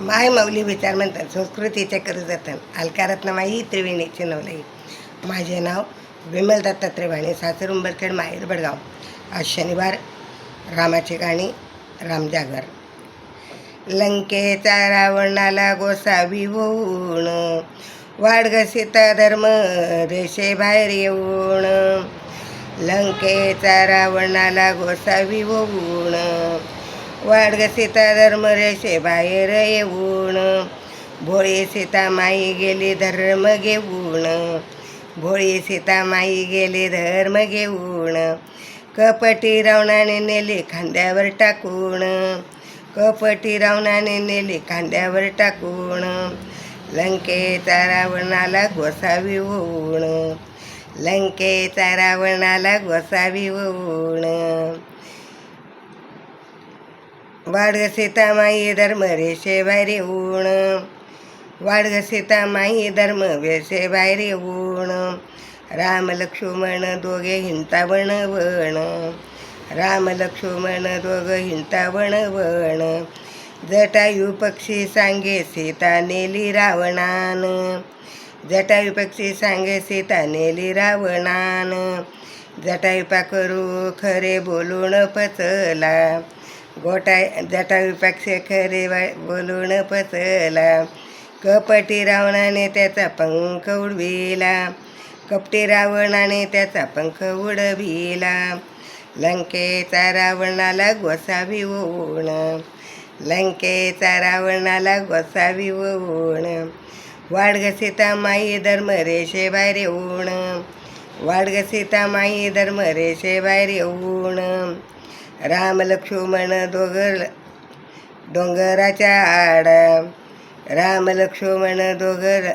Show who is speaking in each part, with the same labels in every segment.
Speaker 1: माय माऊली विचार म्हणतात संस्कृतीचे कर जतन अलकारत्नमाई त्रिवेणीचे नवलई माझे नाव विमल दत्ता त्रिवाणी सासर उंबरखेड माहेर बडगाव. आज शनिवार रामाची गाणी रामजागर लंकेचा रावणाला गोसावी होऊन वाडग सीता धर्म रेषे बाहेर येऊन लंकेचा रावणाला गोसावी होऊन वाडग सीता धर्म रेषे बाहेर येऊन. भोळी सीता माई गेली धर्म घेऊन. भोळी सीता माई गेली धर्म घेऊन. कपटी रावणाने नेली खांद्यावर टाकून. कपटी रावणाने नेली खांद्यावर टाकून. लंकेचा रावणाला गोसावी होऊन. लंकेचा रावणाला गोसावी होऊन. वाडग सीता माई धर्म रेषे बाहेर ऊण वाडग सीता माई धर्म वेशे बाहेर ऊण राम लक्ष्मण दोघे हिंतावण वण राम लक्ष्मण दोघं हिंतावण वण जटायू पक्षी सांगे सीता नेली रावणान. जटायू पक्षी सांगे सीता नेली रावणान. जटायू पाकरू खरे बोलून पचला. गोटाय जटायू पक्षी खरे वा- बोलून पचला कपटी रावणाने त्याचा पंख उडविला. कपटी रावणाने त्याचा पंख उडविला. लंकेचा रावणाला गोसावी ओण लंकेचा रावणाला गोसावी ओण वाडग सीता माई धर्म रेषे बाहेर येऊन वाडग सीता माई धर्म रेषे बाहेर येऊन. राम लक्ष्मण दोघर डोंगराच्या आड. राम लक्ष्मण दोघर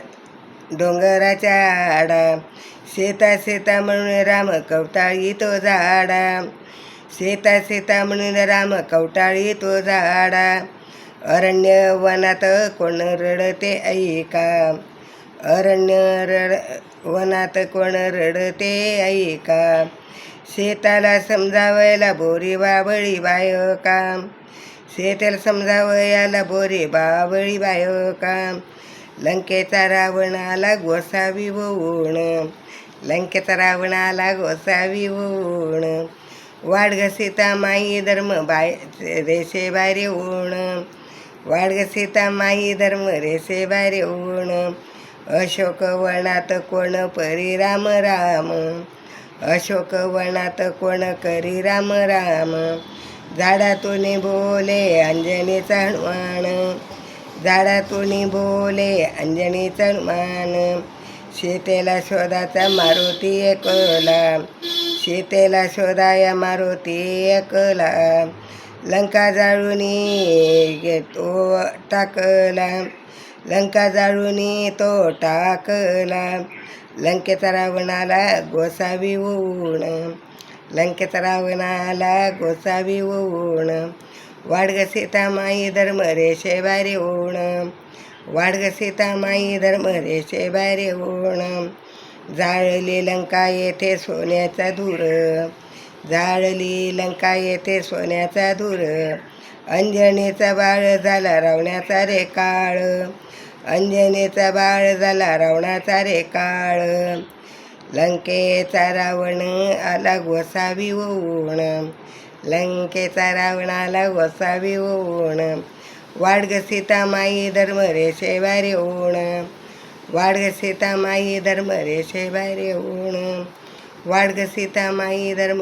Speaker 1: डोंगराच्या आड. शेता शेता म्हणून राम कवटाळी तो झाडा शेता शेता म्हणून राम कवटाळी तो झाडा अरण्य वनात कोण रडते ऐका. अरण्य रड वनात कोण रडते ऐका. शेताला समजावयाला बोरी बाबळी बाय काम. शेताला समजावयाला बोरी बाबळी बायका लंकेचा रावणाला गोसावी होऊन लंकेचा रावणाला गोसावी होऊन वाडग सीता माई धर्म बाय रेषे बारे येऊन वाडग सीता माई धर्म रेषे बारे येऊन अशोक वनात कोण परी राम राम. अशोक वनात कोण करी राम राम? झाडातून बोले अंजनी हनुमान झाडातून बोले अंजनी हनुमान शेतेला शोधाचा मारुती एकला. शेतेला शोधाया मारुती एकला. लंका जाळून तो टाकला. लंका जाळून तो टाकला. लंकेचा रावणाला गोसावी ओण लंकेचा रावणाला गोसावी होऊन वाडग सीता माई धर्म रेषे बारे ओण वाडग सीता माई धर्म रेषे बारे ओण जाळली लंका येथे सोन्याचा धूर. जाळली लंका येथे सोन्याचा धूर. अंजनेचा बाळ झाला रावण्याचा रे काळ. अंजनेचा बाळ झाला रावणाचा रे काळ. लंकेचा रावण आला गोसावी होऊन लंकेचा रावण आला गोसावी होऊन वाडग सीता माई धर्म रे शेवारे ओण वाडग सीता माई धर्म रे शेवारे ओण वाडग सीता माई धर्म